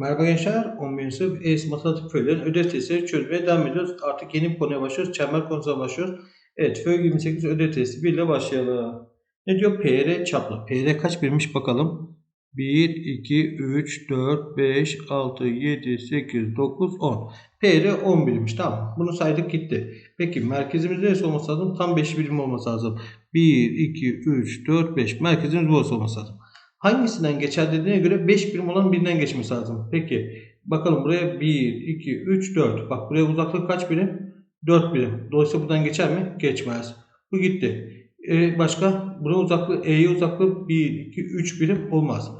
Merhaba gençler, 11. sınıf ES Matematik Föylerin ödev testleri çözmeye devam ediyoruz. Artık yeni bir konuya başlıyoruz. Çember konusuna başlıyoruz. Evet, Föy 28 ödev testi 1 ile başlayalım. Ne diyor? PR çaplı. PR kaç birmiş bakalım. 1, 2, 3, 4, 5, 6, 7, 8, 9, 10. PR 10 birimmiş. Tamam. Bunu saydık gitti. Peki merkezimiz neresi olması lazım? Tam 5 birim olması lazım. 1, 2, 3, 4, 5. Merkezimiz burası olması lazım. Hangisinden geçer dediğine göre 5 birim olan birinden geçmesi lazım. Peki bakalım buraya 1, 2, 3, 4. Bak buraya uzaklık kaç birim? 4 birim. Dolayısıyla buradan geçer mi? Geçmez. Bu gitti. Ee, başka? Buraya uzaklığı, E'ye uzaklığı 1, 2, 3 birim olmaz.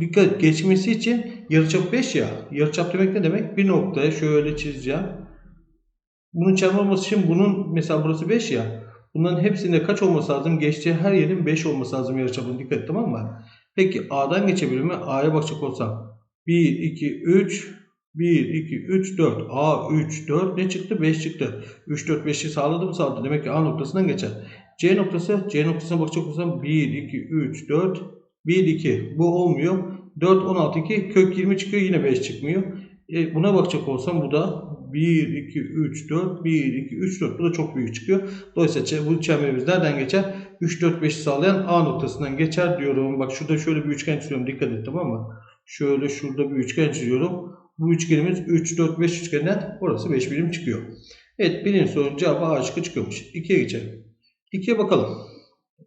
Dikkat geçmesi için yarıçap 5 ya. Yarıçap demek ne demek? Bir noktaya şöyle çizeceğim. Bunun olması için bunun mesela burası 5 ya. Bunların hepsinde kaç olması lazım? Geçtiği her yerin 5 olması lazım yarıçapın. Dikkat tamam mı? Peki A'dan geçebilir mi? A'ya bakacak olsam 1, 2, 3 1, 2, 3, 4 A, 3, 4 ne çıktı? 5 çıktı. 3, 4, 5'i sağladı mı? Sağladı. Demek ki A noktasından geçer. C noktası, C noktasına bakacak olsam 1, 2, 3, 4 1, 2 bu olmuyor. 4, 16, 2 kök 20 çıkıyor yine 5 çıkmıyor. E, buna bakacak olsam bu da 1, 2, 3, 4 1, 2, 3, 4 bu da çok büyük çıkıyor. Dolayısıyla bu çemberimiz nereden geçer? 3, 4, 5'i sağlayan A noktasından geçer diyorum. Bak şurada şöyle bir üçgen çiziyorum. Dikkat et tamam mı? Şöyle şurada bir üçgen çiziyorum. Bu üçgenimiz 3, 4, 5 üçgeninden orası 5 birim çıkıyor. Evet birinci sorunun cevabı A şıkkı çıkıyormuş. 2'ye geçelim. 2'ye bakalım.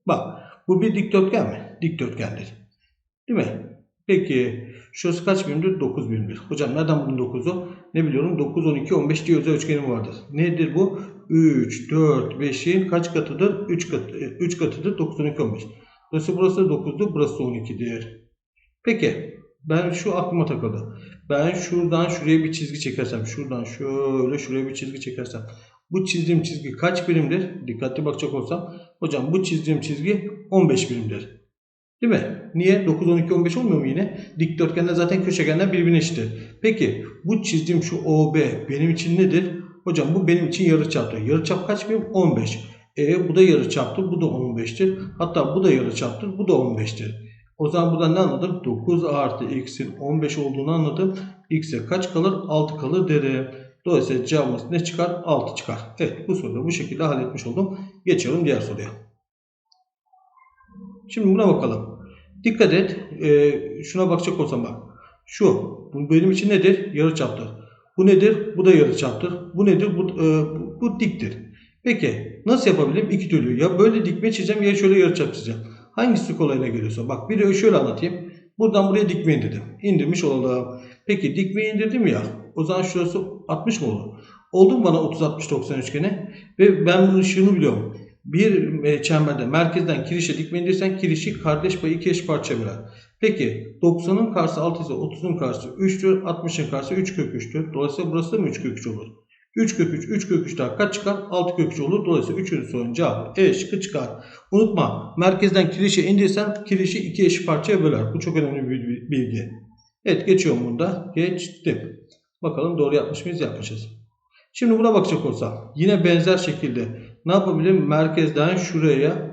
Bak bu bir dikdörtgen mi? Dikdörtgendir. Değil mi? Peki şurası kaç birimdir? 9 birimdir. Hocam nereden bunun 9'u? Ne biliyorum? 9, 12, 15 diye özel üçgenim vardır. Nedir bu? 3, 4, 5'in kaç katıdır? 3 katı, 3 katıdır. 9, 12, 15. Dolayısıyla burası 9'dur. Burası 12'dir. Peki ben şu aklıma takıldı. Ben şuradan şuraya bir çizgi çekersem, şuradan şöyle şuraya bir çizgi çekersem, bu çizdiğim çizgi kaç birimdir? Dikkatli bakacak olsam, hocam bu çizdiğim çizgi 15 birimdir. Değil mi? Niye? 9, 12, 15 olmuyor mu yine? Dikdörtgende zaten köşegenler birbirine eşittir. Peki bu çizdiğim şu OB benim için nedir? Hocam bu benim için yarıçaptır. Yarıçap kaç birim? 15. E bu da yarıçaptır. Bu da 15'tir. Hatta bu da yarıçaptır. Bu da 15'tir. O zaman buradan ne anladım? 9 artı x'in 15 olduğunu anladım. x'e kaç kalır? 6 kalır derim. Dolayısıyla cevabımız ne çıkar? 6 çıkar. Evet bu soruyu bu şekilde halletmiş oldum. Geçiyorum diğer soruya. Şimdi buna bakalım. Dikkat et. E, şuna bakacak olsam bak. Şu. Bu benim için nedir? Yarıçaptır. Bu nedir? Bu da yarıçaptır. Bu nedir? Bu, e, bu, bu diktir. Peki nasıl yapabilirim? İki türlü. Ya böyle dikme çizeceğim ya şöyle yarıçap çizeceğim. Hangisi kolayına geliyorsa. Bak bir de şöyle anlatayım. Buradan buraya dikme indirdim. İndirmiş olalım. Peki dikme indirdim ya. O zaman şurası 60 mı olur? Oldu mu bana 30-60-90 üçgeni? Ve ben bunun ışığını biliyorum. Bir çemberde merkezden kirişe dikme indirsen kirişi kardeş payı iki eş parça böler. Peki 90'ın karşısı 6 ise 30'un karşısı 3'tür. 60'ın karşısı 3 kök 3'tür. Dolayısıyla burası da mı 3 kök 3 olur? 3 kök 3, 3 kök 3 daha kaç çıkar? 6 kök 3 olur. Dolayısıyla 3. sorunun cevabı E şıkkı çıkar. Unutma merkezden kirişe indirsen kirişi iki eş parçaya böler. Bu çok önemli bir bilgi. Evet geçiyorum bunda. Geçtim. Bakalım doğru yapmış mıyız? Yapmışız. Şimdi buna bakacak olsam yine benzer şekilde ne yapabilirim? Merkezden şuraya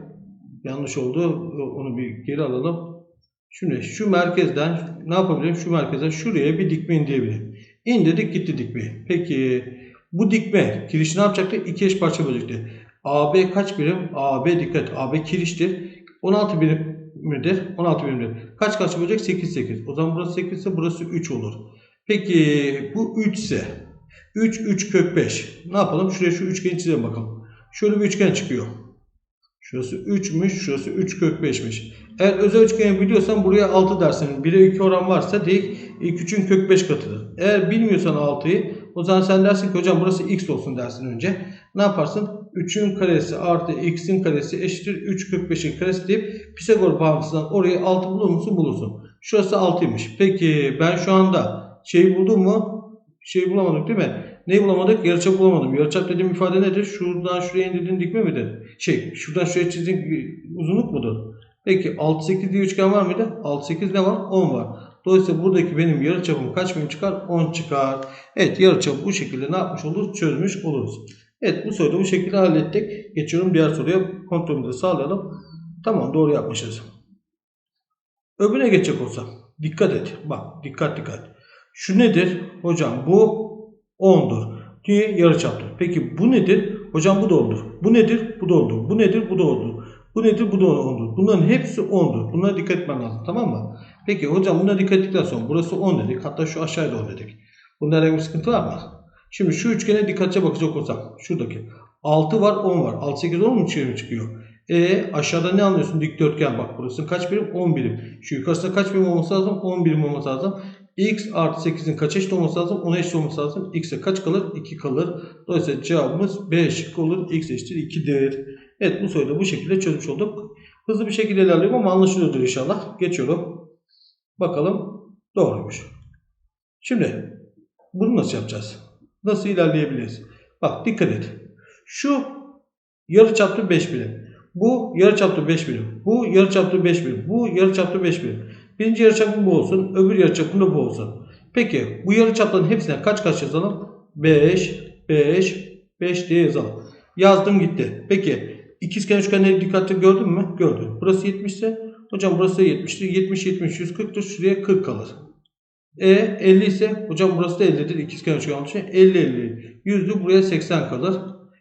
yanlış oldu. Onu bir geri alalım. Şimdi şu merkezden ne yapabilirim? Şu merkezden şuraya bir dikme indirebilirim. İndirdik gitti dikme. Peki bu dikme kiriş ne yapacaktı? İki eş parça bölecekti. AB kaç birim? AB dikkat. AB kiriştir. 16 birim midir? 16 birimdir. Kaç kaç bölecek? 8 8. O zaman burası 8 ise burası 3 olur. Peki bu 3 ise 3 3 kök 5. Ne yapalım? Şuraya şu üçgeni çizelim bakalım. Şöyle bir üçgen çıkıyor. Şurası 3'müş, şurası 3 kök 5'miş. Eğer özel üçgeni biliyorsan buraya 6 dersin. 1'e 2 oran varsa değil ilk 3'ün kök 5 katıdır. Eğer bilmiyorsan 6'yı o zaman sen dersin ki hocam burası x olsun dersin önce. Ne yaparsın? 3'ün karesi artı x'in karesi eşittir 3 kök 5'in karesi deyip Pisagor bağıntısından orayı 6 bulur musun? Bulursun. Şurası 6'ymış. Peki ben şu anda şeyi buldum mu? Şeyi bulamadık değil mi? Neyi bulamadık? Yarıçap bulamadım. Yarıçap dediğim ifade nedir? Şuradan şuraya indirdiğin dikme midir? Şey, şuradan şuraya çizdiğin uzunluk mudur? Peki 6 8 diye üçgen var mıydı? 6 8 ne var? 10 var. Dolayısıyla buradaki benim yarıçapım kaç birim çıkar? 10 çıkar. Evet yarıçapı bu şekilde ne yapmış oluruz? Çözmüş oluruz. Evet bu soruyu bu şekilde hallettik. Geçiyorum diğer soruya. Kontrolümüzü sağlayalım. Tamam doğru yapmışız. Öbürüne geçecek olsam. Dikkat et. Bak dikkat dikkat. Şu nedir? Hocam bu 10'dur. Niye? Yarıçaptır. Peki bu nedir? Hocam bu da 10'dur. Bu nedir? Bu da 10'dur. Bu nedir? Bu da 10'dur. Bu nedir? Bu da 10'dur. Bunların hepsi 10'dur. Bunlara dikkat etmen lazım. Tamam mı? Peki hocam buna dikkat ettikten sonra burası 10 dedik. Hatta şu aşağıda 10 dedik. Herhangi bir sıkıntı var mı? Şimdi şu üçgene dikkatlice bakacak olsak. Şuradaki. 6 var 10 var. 6 8 10 mu çıkıyor? E aşağıda ne anlıyorsun? Dikdörtgen bak burası kaç birim? 10 birim. Şu yukarısında kaç birim olması lazım? 10 birim olması lazım. X artı 8'in kaç eşit olması lazım? 10'a eşit olması lazım. x'e kaç kalır? 2 kalır. Dolayısıyla cevabımız B şıkkı olur. x eşittir 2'dir. Evet bu soruyu da bu şekilde çözmüş olduk. Hızlı bir şekilde ilerliyorum ama anlaşılıyordur inşallah. Geçiyorum. Bakalım doğruymuş. Şimdi bunu nasıl yapacağız? Nasıl ilerleyebiliriz? Bak dikkat et. Şu yarıçaplı 5 birim. Bu yarıçaplı 5 birim. Bu yarıçaplı 5 birim. Bu yarıçaplı 5 birim. Birinci yarıçapın bu olsun. Öbür yarıçapın da bu olsun. Peki bu yarıçapların hepsine kaç kaç yazalım? 5, 5, 5 diye yazalım. Yazdım gitti. Peki ikizkenar üçgenleri dikkatli gördün mü? Gördün. Burası 70 ise hocam burası da 70'tir. 70, 70, 140'tır. Şuraya 40 kalır. E 50 ise hocam burası da 50'dir. İkizkenar üçgen olduğu için 50, 50. 100'lü buraya 80 kalır.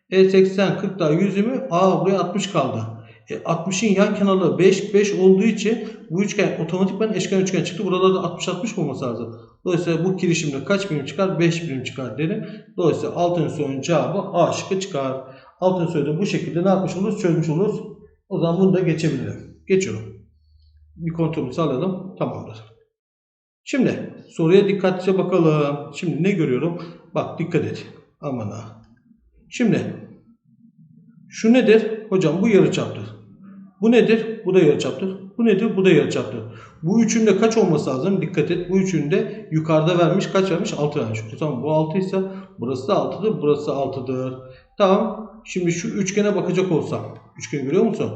E 80, 40 daha 100'ü mü? Aa buraya 60 kaldı. E, 60'ın yan kenarı 5, 5 olduğu için bu üçgen otomatikman eşkenar üçgen çıktı. Buralarda 60, 60 olması lazım. Dolayısıyla bu kirişimde kaç birim çıkar? 5 birim çıkar derim. Dolayısıyla altın sorunun cevabı A şıkkı çıkar. Altın soruyu bu şekilde ne yapmış oluruz? Çözmüş oluruz. O zaman bunu da geçebilirim. Geçiyorum. Bir kontrolü sağlayalım. Tamamdır. Şimdi soruya dikkatlice bakalım. Şimdi ne görüyorum? Bak dikkat et. Aman ha. Şimdi şu nedir? Hocam bu yarıçaptır. Bu nedir? Bu da yarıçaptır. Bu nedir? Bu da yarıçaptır. Bu üçünde kaç olması lazım? Dikkat et. Bu üçünde yukarıda vermiş. Kaç vermiş? 6 vermiş. O zaman bu 6 ise burası da 6'dır. Burası 6'dır. Tamam. Şimdi şu üçgene bakacak olsam. Üçgen görüyor musun?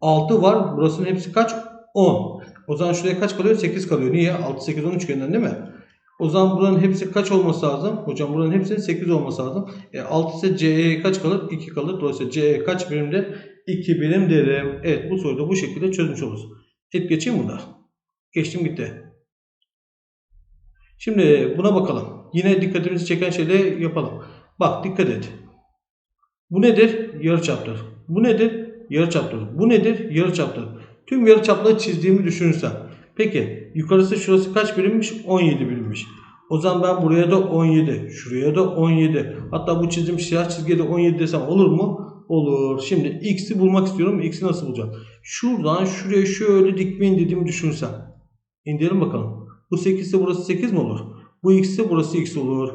6 var. Burasının hepsi kaç? 10. O zaman şuraya kaç kalıyor? 8 kalıyor. Niye? 6, 8, 10 üçgenden değil mi? O zaman buranın hepsi kaç olması lazım? Hocam buranın hepsinin 8 olması lazım. E, 6 ise CE kaç kalır? 2 kalır. Dolayısıyla CE kaç birimdir? 2 birim derim. Evet bu soruyu da bu şekilde çözmüş oluruz. Et geçeyim bunda. Geçtim gitti. Şimdi buna bakalım. Yine dikkatimizi çeken şeyleri yapalım. Bak dikkat et. Bu nedir? Yarıçaptır. Bu nedir? Yarıçaptır. Bu nedir? Yarıçaptır. Tüm yarıçapları çizdiğimi düşünürsen. Peki yukarısı şurası kaç birimmiş? 17 birimmiş. O zaman ben buraya da 17, şuraya da 17. Hatta bu çizdiğim siyah çizgiye de 17 desem olur mu? Olur. Şimdi x'i bulmak istiyorum. X'i nasıl bulacağım? Şuradan şuraya şöyle dikme indirdiğimi düşünsem. İndirelim bakalım. Bu 8 ise burası 8 mi olur? Bu x ise burası x olur.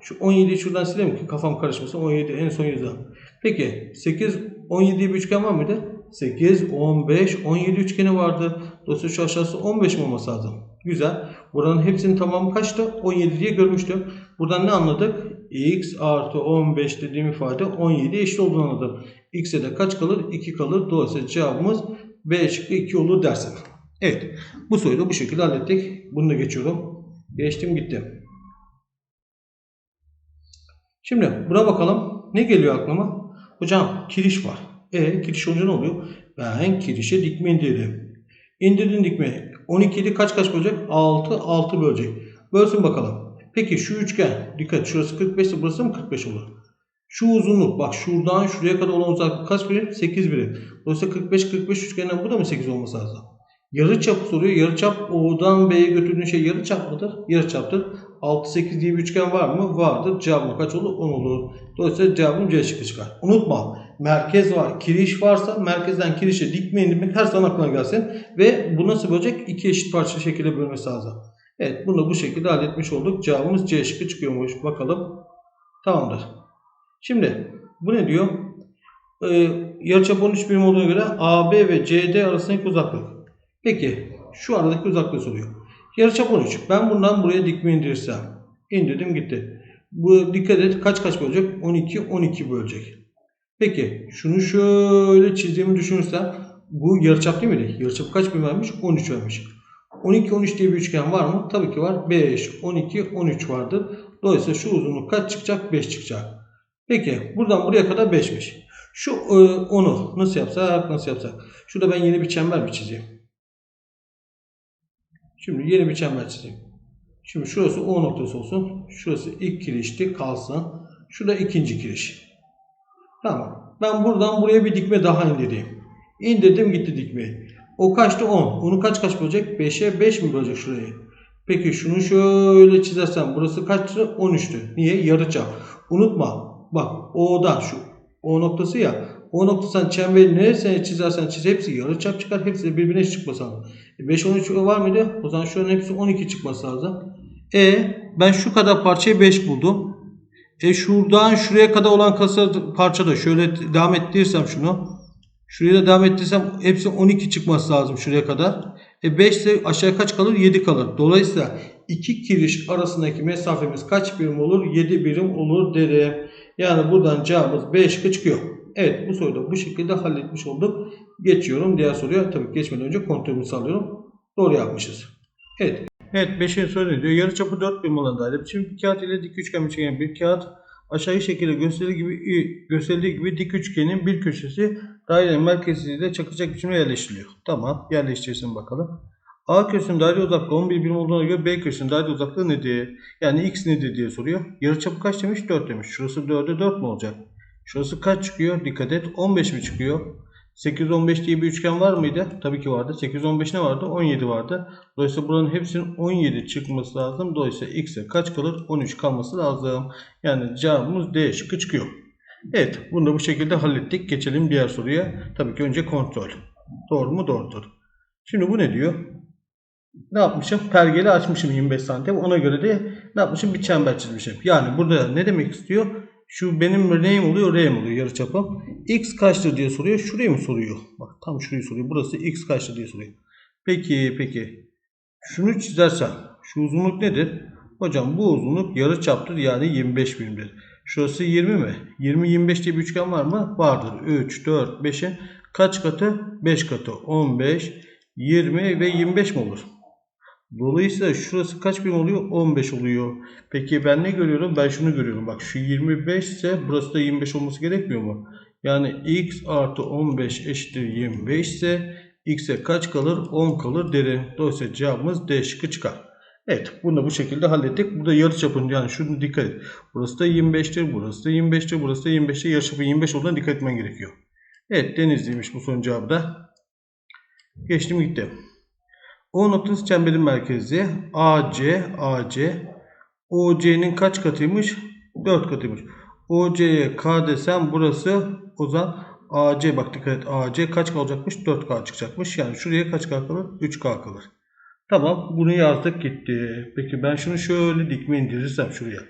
Şu 17'yi şuradan sileyim ki kafam karışmasın. 17 en son yazalım. Peki 8, 17 bir üçgen var mıydı? 8, 15, 17 üçgeni vardı. Dolayısıyla şu aşağısı 15 mi olması lazım? Güzel. Buranın hepsinin tamamı kaçtı? 17 diye görmüştüm. Buradan ne anladık? X artı 15 dediğim ifade 17 eşit olduğunu anladım. x'e de kaç kalır? 2 kalır. Dolayısıyla cevabımız B şıkkı 2 olur dersin. Evet. Bu soruyu da bu şekilde hallettik. Bunu da geçiyorum. Geçtim gitti. Şimdi buna bakalım. Ne geliyor aklıma? Hocam kiriş var. E kiriş olunca ne oluyor? Ben kirişe dikme indirdim. İndirdin dikme. 12'yi kaç kaç bölecek? 6, 6 bölecek. Bölsün bakalım. Peki şu üçgen. Dikkat şurası 45 ise burası mı 45 olur? Şu uzunluk bak şuradan şuraya kadar olan uzaklık kaç birim? 8 birim. Dolayısıyla 45 45 üçgenden bu da mı 8 olması lazım? Yarıçap soruyor. Yarıçap O'dan B'ye götürdüğün şey yarıçap mıdır? Yarıçaptır. 6 8 diye bir üçgen var mı? Vardır. Cevabım kaç olur? 10 olur. Dolayısıyla cevabım C şıkkı çıkar. Unutma. Merkez var. Kiriş varsa merkezden kirişe dikme indirmek her zaman aklına gelsin. Ve bu nasıl bölecek? İki eşit parça şekilde bölmesi lazım. Evet bunu bu şekilde halletmiş olduk. Cevabımız C şıkkı çıkıyormuş. Bakalım. Tamamdır. Şimdi bu ne diyor? Ee, yarıçap 13 birim olduğuna göre AB ve CD arasındaki uzaklık. Peki şu aradaki uzaklığı soruyor. Yarıçap 13. Ben bundan buraya dikme indirirsem. indirdim gitti. Bu dikkat et kaç kaç bölecek? 12 12 bölecek. Peki şunu şöyle çizdiğimi düşünürsem bu yarıçap değil miydi? Yarıçap kaç birim vermiş? 13 vermiş. 12 13 diye bir üçgen var mı? Tabii ki var. 5 12 13 vardır. Dolayısıyla şu uzunluk kaç çıkacak? 5 çıkacak. Peki buradan buraya kadar 5'miş. Şu 10'u nasıl yapsak? Nasıl yapsak? Şurada ben yeni bir çember bir çizeyim. Şimdi yeni bir çember çizeyim. Şimdi şurası O noktası olsun. Şurası ilk kirişti kalsın. Şurada ikinci kiriş. Tamam. Ben buradan buraya bir dikme daha indireyim. İndirdim gitti dikmeyi. O kaçtı 10. Onu kaç kaç bölecek? 5'e 5 mi bölecek şurayı? Peki şunu şöyle çizersem burası kaçtı? 13'tü. Niye? Yarıçap. Unutma. Bak O'dan şu O noktası ya. O noktasından çemberi neresine çizersen çiz hepsi yarıçap çıkar. Hepsi de birbirine. E 5 13 var mıydı? O zaman şuranın hepsi 12 çıkması lazım. E ben şu kadar parçayı 5 buldum. E şuradan şuraya kadar olan kasa parça da şöyle devam ettirirsem şunu. Şuraya da devam ettirsem hepsi 12 çıkması lazım şuraya kadar. E 5 ise aşağıya kaç kalır? 7 kalır. Dolayısıyla iki kiriş arasındaki mesafemiz kaç birim olur? 7 birim olur derim. Yani buradan cevabımız 5 şıkkı çıkıyor. Evet bu soruyu da bu şekilde halletmiş olduk. Geçiyorum diğer soruya. Tabii geçmeden önce kontrolümü sağlıyorum. Doğru yapmışız. Evet. Evet 5. soru diyor? Yarıçapı 4 birim olan daire. Şimdi bir kağıt ile dik üçgen biçen bir kağıt aşağıya şekilde gösterildiği gibi gösterildiği gibi dik üçgenin bir köşesi dairenin merkeziyle çakacak biçimde yerleştiriliyor. Tamam yerleştirsin bakalım. A köşesinin daire uzaklığı 11 birim olduğuna göre B köşesinin daire uzaklığı nedir? Yani x nedir diye soruyor. Yarıçapı kaç demiş? 4 demiş. Şurası 4'e 4 mu olacak? Şurası kaç çıkıyor? Dikkat et. 15 mi çıkıyor? 8 15 diye bir üçgen var mıydı? Tabii ki vardı. 8 15 ne vardı? 17 vardı. Dolayısıyla buranın hepsinin 17 çıkması lazım. Dolayısıyla x'e kaç kalır? 13 kalması lazım. Yani cevabımız D şıkkı çıkıyor. Evet, bunu da bu şekilde hallettik. Geçelim diğer soruya. Tabii ki önce kontrol. Doğru mu? Doğrudur. Şimdi bu ne diyor? Ne yapmışım? Pergeli açmışım 25 santim. Ona göre de ne yapmışım? Bir çember çizmişim. Yani burada ne demek istiyor? Şu benim neyim oluyor? R'm oluyor yarıçapım. X kaçtır diye soruyor. Şurayı mı soruyor? Bak tam şurayı soruyor. Burası X kaçtır diye soruyor. Peki peki. Şunu çizersem şu uzunluk nedir? Hocam bu uzunluk yarıçaptır yani 25 birimdir. Şurası 20 mi? 20 25 diye bir üçgen var mı? Vardır. 3 4 5'in kaç katı? 5 katı. 15 20 ve 25 mi olur? Dolayısıyla şurası kaç birim oluyor? 15 oluyor. Peki ben ne görüyorum? Ben şunu görüyorum. Bak şu 25 ise burası da 25 olması gerekmiyor mu? Yani x artı 15 eşittir 25 ise x'e kaç kalır? 10 kalır derim. Dolayısıyla cevabımız D şıkkı çıkar. Evet bunu da bu şekilde hallettik. Burada yarıçapın yani şunu dikkat et. Burası da 25'tir, burası da 25'tir, burası da 25'tir. Yarıçapın 25 olduğuna dikkat etmen gerekiyor. Evet Denizli'ymiş bu son cevabı da. Geçtim gitti. O noktası çemberin merkezi AC, AC. OC'nin kaç katıymış? 4 katıymış. OC'ye K desem burası o zaman AC bak dikkat et AC kaç kalacakmış? 4K çıkacakmış. Yani şuraya kaç K kalır? 3K kalır. Tamam bunu yazdık gitti. Peki ben şunu şöyle dikme indirirsem şuraya.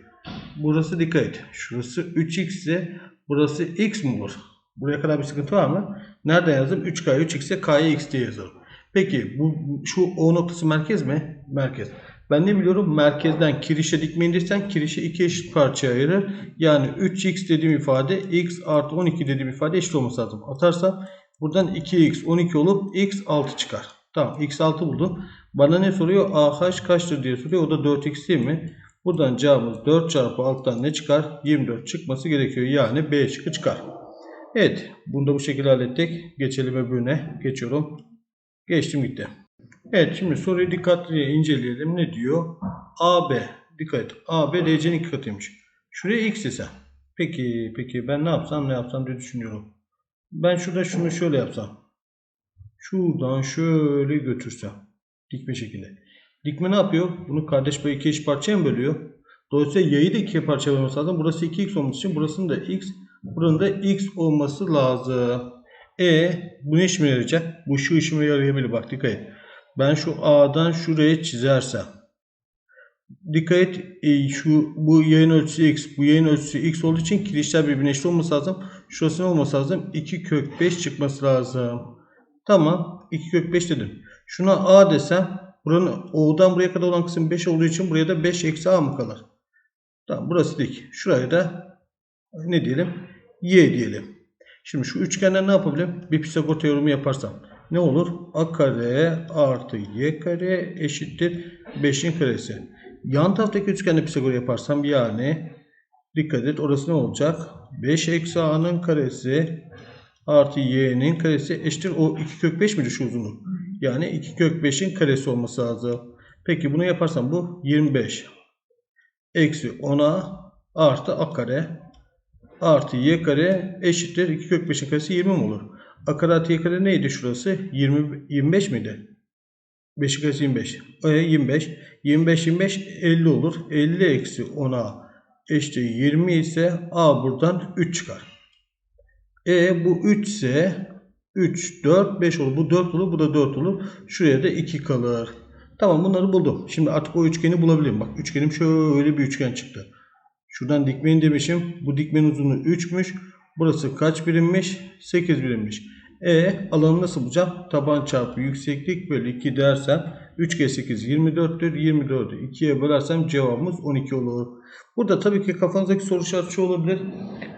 Burası dikkat et. Şurası 3x ise burası x mi olur? Buraya kadar bir sıkıntı var mı? Nerede yazdım? 3k 3x ise k'ya x diye yazalım. Peki bu şu O noktası merkez mi? Merkez. Ben ne biliyorum? Merkezden kirişe dikme indirsen kirişe iki eşit parçaya ayırır. Yani 3x dediğim ifade x artı 12 dediğim ifade eşit olması lazım. Atarsam buradan 2x 12 olup x 6 çıkar. Tamam x 6 buldum. Bana ne soruyor? AH kaçtır diye soruyor. O da 4x değil mi? Buradan cevabımız 4 çarpı alttan ne çıkar? 24 çıkması gerekiyor. Yani B şıkkı çıkar. Evet. Bunu da bu şekilde hallettik. Geçelim öbürüne. Geçiyorum. Geçtim gitti. Evet şimdi soruyu dikkatli inceleyelim. Ne diyor? AB. Dikkat et. AB DC'nin iki katıymış. Şuraya x ise. Peki peki ben ne yapsam ne yapsam diye düşünüyorum. Ben şurada şunu şöyle yapsam. Şuradan şöyle götürsem. Dikme şekilde. Dikme ne yapıyor? Bunu kardeş payı iki eşit parçaya mı bölüyor? Dolayısıyla yayı da ikiye parçaya bölmesi lazım. Burası 2x olması için burasının da x, buranın da x olması lazım. E bu ne işime yarayacak? Bu şu işime yarayabilir. Bak dikkat et. Ben şu A'dan şuraya çizersem. Dikkat et. E, şu bu yayın ölçüsü x, bu yayın ölçüsü x olduğu için kirişler birbirine eşit olması lazım. Şurası ne olması lazım? 2 kök 5 çıkması lazım. Tamam. 2 kök 5 dedim. Şuna A desem buranın O'dan buraya kadar olan kısım 5 olduğu için buraya da 5 eksi A mı kalır? Tamam burası dik. Şuraya da ne diyelim? Y diyelim. Şimdi şu üçgenden ne yapabilirim? Bir Pisagor teoremi yaparsam. Ne olur? A kare artı Y kare eşittir 5'in karesi. Yan taraftaki üçgende Pisagor yaparsam yani dikkat et orası ne olacak? 5 eksi A'nın karesi artı y'nin karesi eşittir o 2 kök 5 midir şu uzunluk? Yani 2 kök 5'in karesi olması lazım. Peki bunu yaparsam bu 25 eksi 10'a artı a kare artı y kare eşittir 2 kök 5'in karesi 20 mi olur? A kare artı y kare neydi şurası? 20, 25 miydi? 5'in karesi 25. E, 25. 25 25 50 olur. 50 eksi 10'a eşittir 20 ise a buradan 3 çıkar. E bu 3 ise 3, 4, 5 olur. Bu 4 olur. Bu da 4 olur. Şuraya da 2 kalır. Tamam bunları buldum. Şimdi artık o üçgeni bulabilirim. Bak üçgenim şöyle bir üçgen çıktı. Şuradan dikmeyin demişim. Bu dikmenin uzunluğu 3'müş. Burası kaç birimmiş? 8 birimmiş. E alanı nasıl bulacağım? Taban çarpı yükseklik bölü 2 dersem 3 kere 8 24'tür. 24'ü 2'ye bölersem cevabımız 12 olur. Burada tabii ki kafanızdaki soru işareti şu olabilir.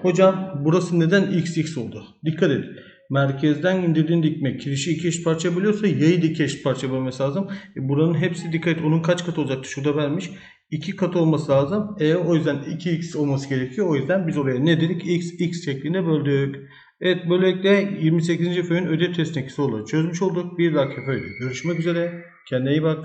Hocam burası neden x x oldu? Dikkat edin. Merkezden indirdiğin dikme kirişi iki eşit parça bölüyorsa yayı da iki eşit parça bölmesi lazım. E buranın hepsi dikkat et. Onun kaç katı olacaktı? Şurada vermiş. 2 katı olması lazım. E o yüzden 2x olması gerekiyor. O yüzden biz oraya ne dedik? x x şeklinde böldük. Evet böylelikle 28. föyün ödev testindeki soruları çözmüş olduk. Bir dahaki föyde görüşmek üzere. Kendine iyi bak.